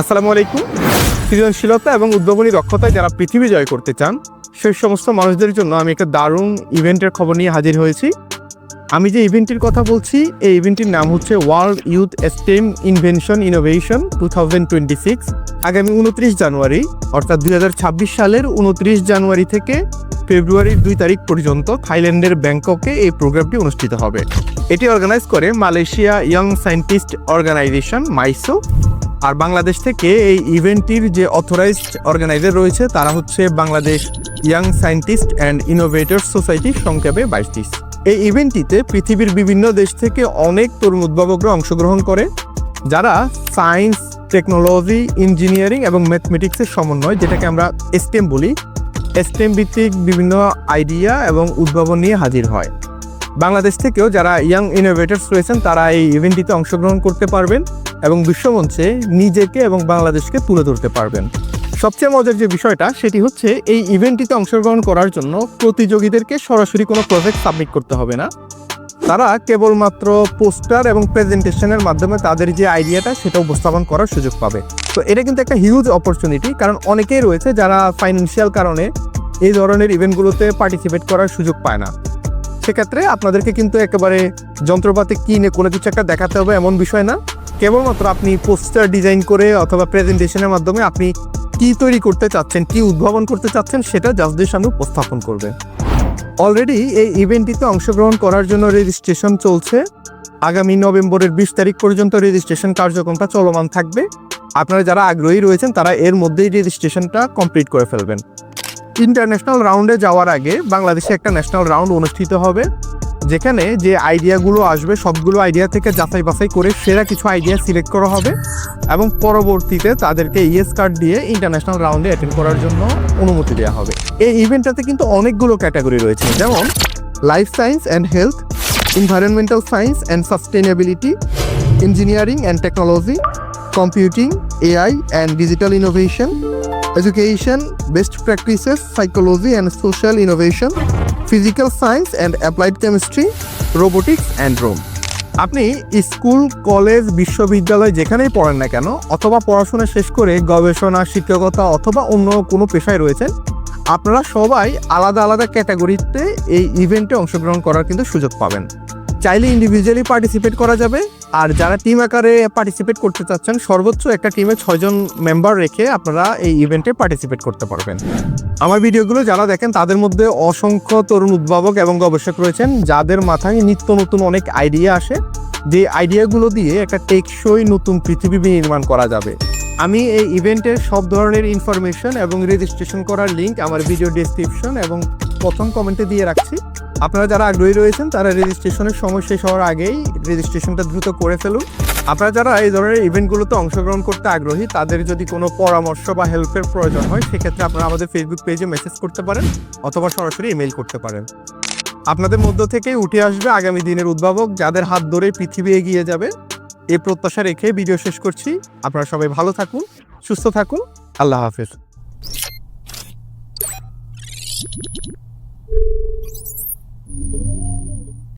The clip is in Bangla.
আসসালামু আলাইকুম। সৃজনশীলতা এবং উদ্ভাবনী দক্ষতায় যারা পৃথিবী জয় করতে চান, সেই সমস্ত মানুষদের জন্য আমি একটা দারুণ ইভেন্টের খবর নিয়ে হাজির হয়েছি। আমি যে ইভেন্টটির কথা বলছি, এই ইভেন্টটির নাম হচ্ছে world youth STEM invention innovation two thousand twenty six আগামী উনত্রিশ জানুয়ারি, অর্থাৎ দুই হাজার ছাব্বিশ সালের উনত্রিশ জানুয়ারি থেকে ফেব্রুয়ারির দুই তারিখ পর্যন্ত থাইল্যান্ডের ব্যাংককে এই প্রোগ্রামটি অনুষ্ঠিত হবে। এটি অর্গানাইজ করে Malaysia young scientist organisation MYSO. আর বাংলাদেশ থেকে এই ইভেন্টটির যে অথরাইজড অর্গানাইজার রয়েছে, তারা হচ্ছে Bangladesh young scientist and innovator society সংক্ষেপে বাইশটিস এই ইভেন্টটিতে পৃথিবীর বিভিন্ন দেশ থেকে অনেক তরুণ উদ্ভাবকরা অংশগ্রহণ করে, যারা সায়েন্স, টেকনোলজি, ইঞ্জিনিয়ারিং এবং ম্যাথমেটিক্সের সমন্বয়, যেটাকে আমরা স্টেম বলি। স্টেম ভিত্তিক বিভিন্ন আইডিয়া এবং উদ্ভাবন নিয়ে হাজির হয়। বাংলাদেশ থেকেও যারা ইয়াং ইনোভেটার্স রয়েছেন, তারা এই ইভেন্টটিতে অংশগ্রহণ করতে পারবেন এবং বিশ্বমঞ্চে নিজেকে এবং বাংলাদেশকে তুলে ধরতে পারবেন। সবচেয়ে মজার যে বিষয়টা, সেটি হচ্ছে এই ইভেন্টটিতে অংশগ্রহণ করার জন্য প্রতিযোগীদেরকে সরাসরি কোনো প্রজেক্ট সাবমিট করতে হবে না। তারা কেবলমাত্র পোস্টার এবং প্রেজেন্টেশনের মাধ্যমে তাদের যে আইডিয়াটা, সেটা উপস্থাপন করার সুযোগ পাবে। তো এটা কিন্তু একটা হিউজ অপরচুনিটি কারণ অনেকেই রয়েছে যারা ফাইন্যান্সিয়াল কারণে এই ধরনের ইভেন্টগুলোতে পার্টিসিপেট করার সুযোগ পায় না। সেক্ষেত্রে আপনাদেরকে কিন্তু একেবারে যন্ত্রপাতি কিনে কোনো কিছু একটা দেখাতে হবে এমন বিষয় না। কেবলমাত্র আপনি পোস্টার ডিজাইন করে অথবা প্রেজেন্টেশনের মাধ্যমে আপনি কি তৈরি করতে চাচ্ছেন, কি উদ্ভাবন করতে চাচ্ছেন সেটা জাজদের সামনে উপস্থাপন করবেন অলরেডি এই ইভেন্টটিতে অংশগ্রহণ করার জন্য রেজিস্ট্রেশন চলছে। আগামী নভেম্বরের বিশ তারিখ পর্যন্ত রেজিস্ট্রেশন কার্যক্রমটা চলমান থাকবে। আপনারা যারা আগ্রহী রয়েছেন, তারা এর মধ্যেই রেজিস্ট্রেশনটা কমপ্লিট করে ফেলবেন। ইন্টারন্যাশনাল রাউন্ডে যাওয়ার আগে বাংলাদেশে একটা ন্যাশনাল রাউন্ড অনুষ্ঠিত হবে যেখানে যে আইডিয়াগুলো আসবে সবগুলো আইডিয়া থেকে যাচাই বাছাই করে সেরা কিছু আইডিয়া সিলেক্ট করা হবে এবং পরবর্তীতে তাদেরকে ইএস কার্ড দিয়ে ইন্টারন্যাশনাল রাউন্ডে অ্যাটেন্ড করার জন্য অনুমতি দেওয়া হবে। এই ইভেন্টটাতে কিন্তু অনেকগুলো ক্যাটাগরি রয়েছে যেমন life science and health environmental science and sustainability, engineering and technology computing AI and digital innovation, education, best practices, psychology and social innovation, physical science and applied chemistry, robotics and drone. আপনি স্কুল কলেজ বিশ্ববিদ্যালয় যেখানেই পড়েন না কেন অথবা পড়াশোনা শেষ করে গবেষণা শিক্ষকতা অথবা অন্য কোনো পেশায় রয়েছেন আপনারা সবাই আলাদা আলাদা ক্যাটাগরিতে এই ইভেন্টে অংশগ্রহণ করার কিন্তু সুযোগ পাবেন চাইলে ইন্ডিভিজুয়ালি পার্টিসিপেট করা যাবে। আর যারা টিম আকারে পার্টিসিপেট করতে চাচ্ছেন, সর্বোচ্চ একটা টিমে ছয়জন মেম্বার রেখে আপনারা এই ইভেন্টে পার্টিসিপেট করতে পারবেন। আমার ভিডিওগুলো যারা দেখেন, তাদের মধ্যে অসংখ্য তরুণ উদ্ভাবক এবং গবেষক রয়েছেন, যাদের মাথায় নিত্য নতুন অনেক আইডিয়া আসে। যে আইডিয়াগুলো দিয়ে একটা টেকসই নতুন পৃথিবী নির্মাণ করা যাবে। আমি এই ইভেন্টের সব ধরনের ইনফরমেশন এবং রেজিস্ট্রেশন করার লিঙ্ক আমার ভিডিও ডেসক্রিপশন এবং প্রথম কমেন্টে দিয়ে রাখছি। আপনারা যারা আগ্রহী রয়েছেন, তারা রেজিস্ট্রেশনের সময় শেষ হওয়ার আগেই রেজিস্ট্রেশনটা দ্রুত করে ফেলুন। আপনারা যারা এই ধরনের ইভেন্টগুলোতে অংশগ্রহণ করতে আগ্রহী, তাদের যদি কোনো পরামর্শ বা হেল্পের প্রয়োজন হয়, সেক্ষেত্রে আপনারা আমাদের ফেসবুক পেজে মেসেজ করতে পারেন অথবা সরাসরি ইমেল করতে পারেন। আপনাদের মধ্য থেকেই উঠে আসবে আগামী দিনের উদ্ভাবক, যাদের হাত ধরে পৃথিবী এগিয়ে যাবে। এই প্রত্যাশা রেখে ভিডিও শেষ করছি। আপনারা সবাই ভালো থাকুন, সুস্থ থাকুন। আল্লাহ হাফেজ। Oh.